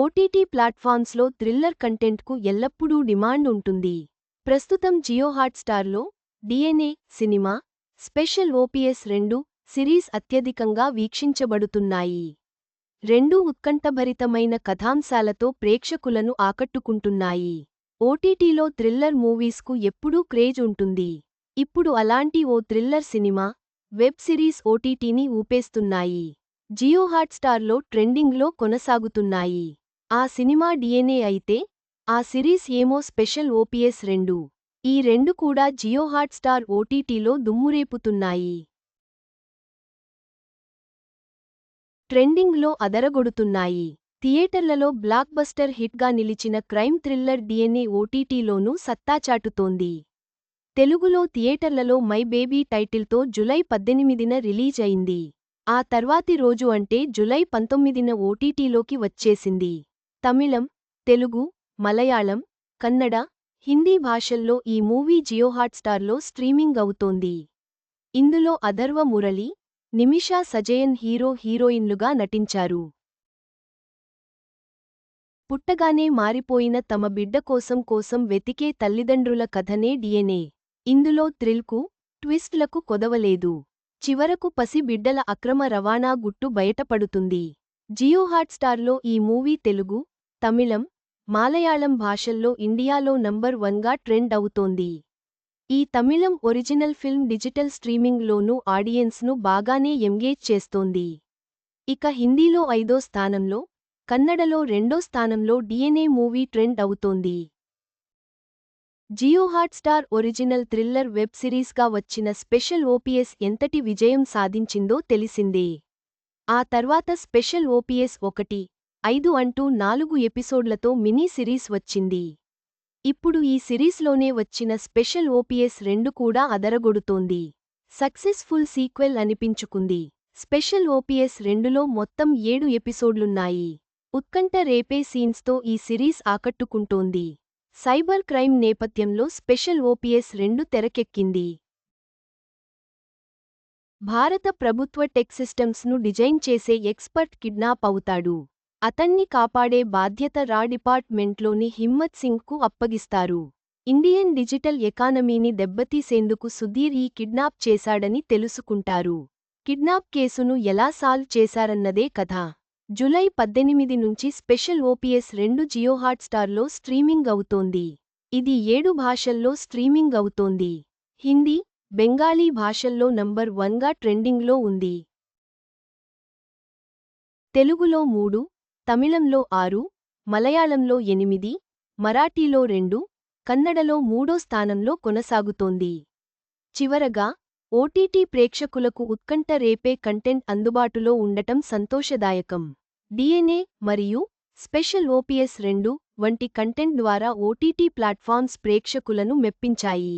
OTT ప్లాట్ఫామ్స్లో thriller కంటెంట్కు ఎల్లప్పుడూ demand ఉంటుంది. ప్రస్తుతం జియో హాట్స్టార్లో డిఎన్ఏ సినిమా స్పెషల్ ఓపీఎస్ రెండు సిరీస్ అత్యధికంగా వీక్షించబడుతున్నాయి. రెండూ ఉత్కంఠభరితమైన కథాంశాలతో ప్రేక్షకులను ఆకట్టుకుంటున్నాయి. ఓటీటీలో థ్రిల్లర్ మూవీస్కు ఎప్పుడూ క్రేజ్ ఉంటుంది. ఇప్పుడు అలాంటి ఓ థ్రిల్లర్ సినిమా వెబ్ సిరీస్ ఓటీటీని ఊపేస్తున్నాయి. జియో హాట్స్టార్లో ట్రెండింగ్లో కొనసాగుతున్నాయి. ఆ సినిమా డిఎన్ఏ అయితే ఆ సిరీస్ ఏమో స్పెషల్ ఓపీఎస్ రెండు. ఈ రెండు కూడా జియో హాట్స్టార్ ఓటీటీలో దుమ్మురేపుతున్నాయి. ట్రెండింగ్లో అదరగొడుతున్నాయి. థియేటర్లలో బ్లాక్బస్టర్ హిట్గా నిలిచిన క్రైమ్ థ్రిల్లర్ డిఎన్ఏ ఓటీటీలోనూ సత్తాచాటుతోంది తెలుగులో థియేటర్లలో మై బేబీ టైటిల్తో జులై పద్దెనిమిదిన రిలీజ్ అయింది ఆ తర్వాతి రోజు అంటే జులై పంతొమ్మిదిన ఓటీటీలోకి వచ్చేసింది. తమిళం తెలుగు మలయాళం కన్నడ హిందీ భాషల్లో ఈ మూవీ జియో హాట్స్టార్లో స్ట్రీమింగ్ అవుతోంది. ఇందులో అధర్వ మురళి నిమిషా సజయన్ హీరో హీరోయిన్లుగా నటించారు. పుట్టగానే మారిపోయిన తమ బిడ్డ కోసం కోసం వెతికే తల్లిదండ్రుల కథనే డిఎన్ఏ. ఇందులో థ్రిల్కు ట్విస్ట్లకు కొదవలేదు. చివరకు పసి బిడ్డల అక్రమ రవాణా గుట్టు బయటపడుతుంది. జియో హాట్స్టార్లో ఈ మూవీ తెలుగు తమిళం మాలయాళం భాషల్లో ఇండియాలో నంబర్ వన్గా ట్రెండ్ అవుతోంది. ఈ తమిళం ఒరిజినల్ ఫిల్మ్ డిజిటల్ స్ట్రీమింగ్లోనూ ఆడియన్స్ను బాగానే ఎంగేజ్ చేస్తోంది. ఇక హిందీలో ఐదో స్థానంలో కన్నడలో రెండో స్థానంలో డిఎన్ఏ మూవీ ట్రెండ్ అవుతోంది. Jio Hotstar original thriller web సిరీస్గా వచ్చిన స్పెషల్ ఓపీఎస్ ఎంతటి విజయం సాధించిందో తెలిసిందే. ఆ తర్వాత స్పెషల్ ఓపీఎస్ ఒకటి ఐదు అంటూ నాలుగు ఎపిసోడ్లతో మినీ సిరీస్ వచ్చింది. ఇప్పుడు ఈ సిరీస్లోనే వచ్చిన స్పెషల్ ఓపీఎస్ రెండు కూడా అదరగొడుతోంది. సక్సెస్ఫుల్ సీక్వెల్ అనిపించుకుంది. స్పెషల్ ఓపీఎస్ రెండులో మొత్తం ఏడు ఎపిసోడ్లున్నాయి. ఉత్కంఠ రేపే సీన్స్తో ఈ సిరీస్ ఆకట్టుకుంటోంది. సైబర్ క్రైమ్ నేపథ్యంలో స్పెషల్ ఓపీఎస్ రెండు తెరకెక్కింది. భారత ప్రభుత్వ టెక్ సిస్టమ్స్ను డిజైన్ చేసే ఎక్స్పర్ట్ కిడ్నాప్ అవుతాడు. అతన్ని కాపాడే బాధ్యత రా డిపార్ట్మెంట్లోని హిమ్మత్ సింగ్కు అప్పగిస్తారు. ఇండియన్ డిజిటల్ ఎకానమీని దెబ్బతీసేందుకు సుధీర్ ఈ కిడ్నాప్ చేశాడని తెలుసుకుంటారు. కిడ్నాప్ కేసును ఎలా సాల్వ్ చేశారన్నదే కథ. జులై పద్దెనిమిది నుంచి స్పెషల్ ఓపీఎస్ రెండు జియో హాట్స్టార్లో స్ట్రీమింగ్ అవుతోంది. ఇది ఏడు భాషల్లో స్ట్రీమింగ్ అవుతోంది. హిందీ బెంగాలీ భాషల్లో నంబర్ వన్గా ట్రెండింగ్లో ఉంది. తెలుగులో మూడు తమిళంలో ఆరు మలయాళంలో ఎనిమిది మరాఠీలో రెండు కన్నడలో మూడో స్థానంలో కొనసాగుతోంది. చివరగా ఓటీటీ ప్రేక్షకులకు ఉత్కంఠ రేపే కంటెంట్ అందుబాటులో ఉండటం సంతోషదాయకం. డిఎన్ఏ మరియు స్పెషల్ ఓపీఎస్ రెండు వంటి కంటెంట్ ద్వారా ఓటీటీ ప్లాట్ఫామ్స్ ప్రేక్షకులను మెప్పించాయి.